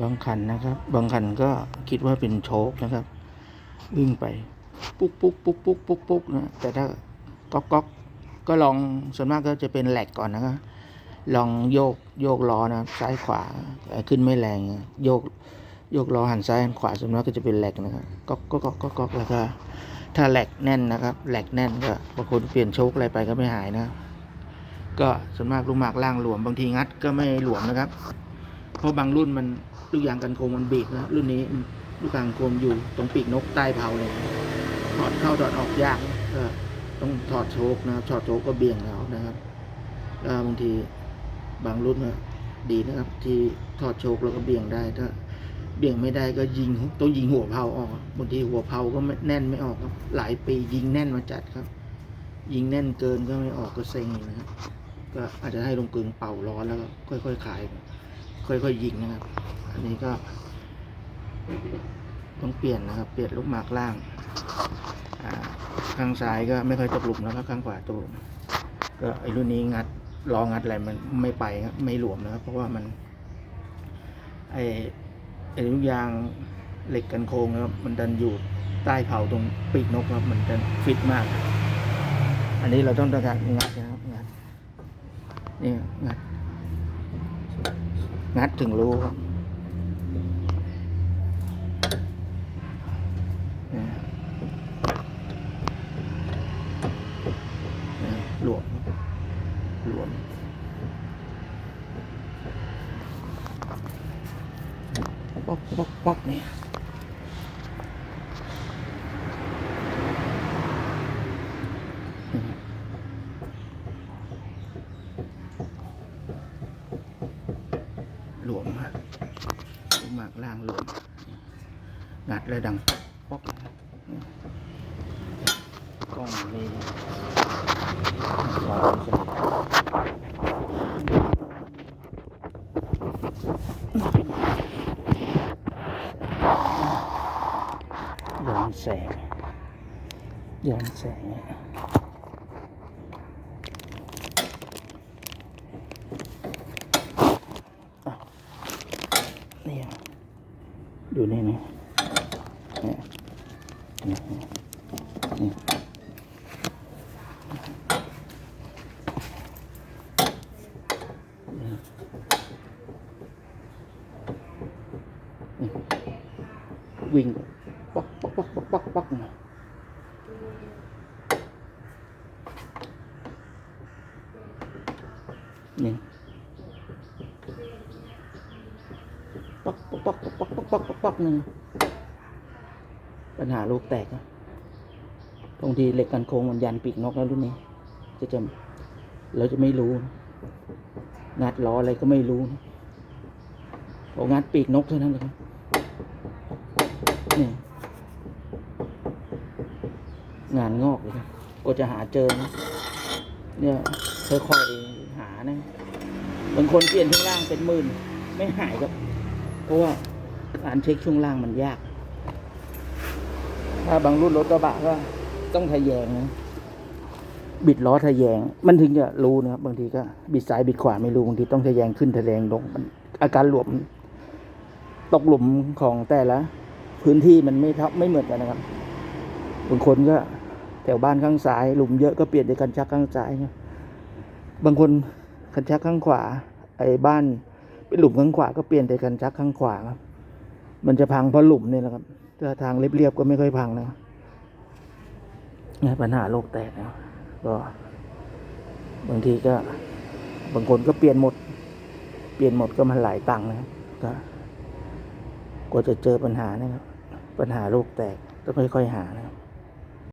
บางคันนะครับ บางคันก็คิดว่าเป็นโชคนะครับ วิ่งไป ปุ๊กปุ๊กปุ๊กปุ๊กปุ๊กปุ๊กนะแต่ถ้าก๊อกก๊อกก็ลองส่วนมากก็จะเป็นแหลกก่อนนะครับลองโยกโยกล้อนะครับซ้ายขวาแต่ขึ้นไม่แรงโยกโยกล้อหันซ้ายหันขวาส่วนมากก็จะเป็นแหลกนะครับก๊อกก๊อกก๊อกก๊อกแล้วก็ถ้าแหลกแน่นนะครับแหลกแน่นก็บางคนเปลี่ยนโชคอะไรไปก็ไม่หายนะ ก็ส่วนมากลูกหมากล่างหลวมบางทีงัดก็ไม่หลวมนะครับ ราะบางรุ่นมันลูกยางกันโคมมันบีบนะรุ่นนี้ลูกยางโคมอยู่ตรงปีกนกใต้เผาเลยถอดเข้าถอดออกยากก็ต้องถอดโชคนะครับถอดโชคก็เบี่ยงแล้วนะครับแล้วบางทีบางรุ่นก็ดีนะครับ ที่ถอดโชคแล้วก็เบี่ยงได้ถ้าเบี่ยงไม่ได้ก็ยิงต้องยิงหัวเผาออกบางทีหัวเผาก็แน่นไม่ออกครับ หลายปียิงแน่นมาจัดครับ ยิงแน่นเกินก็ไม่ออกก็เซ็งนะครับก็อาจจะให้ลงกึงเป่าร้อนแล้วก็ค่อย ๆ ขาย ค่อยๆยิงนะครับ อันนี้ก็ต้องเปลี่ยนนะครับ เปลี่ยนลูกหมากล่างข้างซ้ายก็ไม่ค่อยตกหลุมแล้วก็ข้างขวาตกหลุมก็ไอ้รุ่นนี้งัดลองัดอะไรมันไม่ไปครับไม่หลวมนะครับ เพราะว่ามันไอ้ไอ้ลูกยางเหล็กกันโค้งนะครับมันดันอยู่ใต้เผาตรงปีกนกครับมันดันฟิตมาก อันนี้เราต้องทำการงัดนะครับงัดนี่งัด งัดถึงรู้ครับนี่หลวมหลวมป๊อกป๊อกป๊อกเนี่ย หลวมครับลูกหมากล่างหลวมงัดเลยดังป๊อกนะครับกล้องมีรอยสนิทย้อนแสงย้อนแสง นี่อะ ดูนี่นะเนี่ยนี่นี่นี่วิ่งป๊อกป๊อกป๊อกป๊อกป๊อกป๊อกนะนี่ ปักปักปักปักปักปักปักปักหนึ่งปัญหาลูกแตกอะบางทีเหล็กกันโค้งมันยันปีกนกแล้วรุ่นนี้ จะจำเราจะไม่รู้ งัดล้ออะไรก็ไม่รู้พองัดปีกนกเท่านั้นเลยครับนี่งานงอกเลยครับก็จะหาเจอนะเนี่ยค่อยๆหานะบางคนเปลี่ยนช่วงล่างเป็นหมื่น ไม่หายครับ เพราะว่าการเช็คช่วงล่างมันยาก ถ้าบางรุ่นรถกระบะก็ต้องทะแยงนะบิดล้อทะแยง มันถึงจะรู้นะครับบางทีก็บิดซ้ายบิดขวาไม่รู้บางทีต้องทะแยงขึ้นทะแยงลงมันอาการหลวมตกหลุมของแต่ละ พื้นที่มันไม่เท่าไม่เหมือนกันนะครับบางคนก็แถวบ้านข้างซ้าย หลุมเยอะก็เปลี่ยนเป็นคันชักข้างซ้ายนะบางคนคันชักข้างขวาไอ้บ้าน หลุมข้างขวาก็เปลี่ยนแต่กันชักข้างขวาครับ มันจะพังเพราะหลุมนี่แหละครับถ้าทางเรียบๆก็ไม่ค่อยพังนะปัญหาโลกแตกนะก็บางทีก็บางคนก็เปลี่ยนหมด เปลี่ยนหมดก็มันหลายตังค์นะครับก็กว่าจะเจอปัญหานะครับ ปัญหาโลกแตกต้องค่อยๆหานะครับ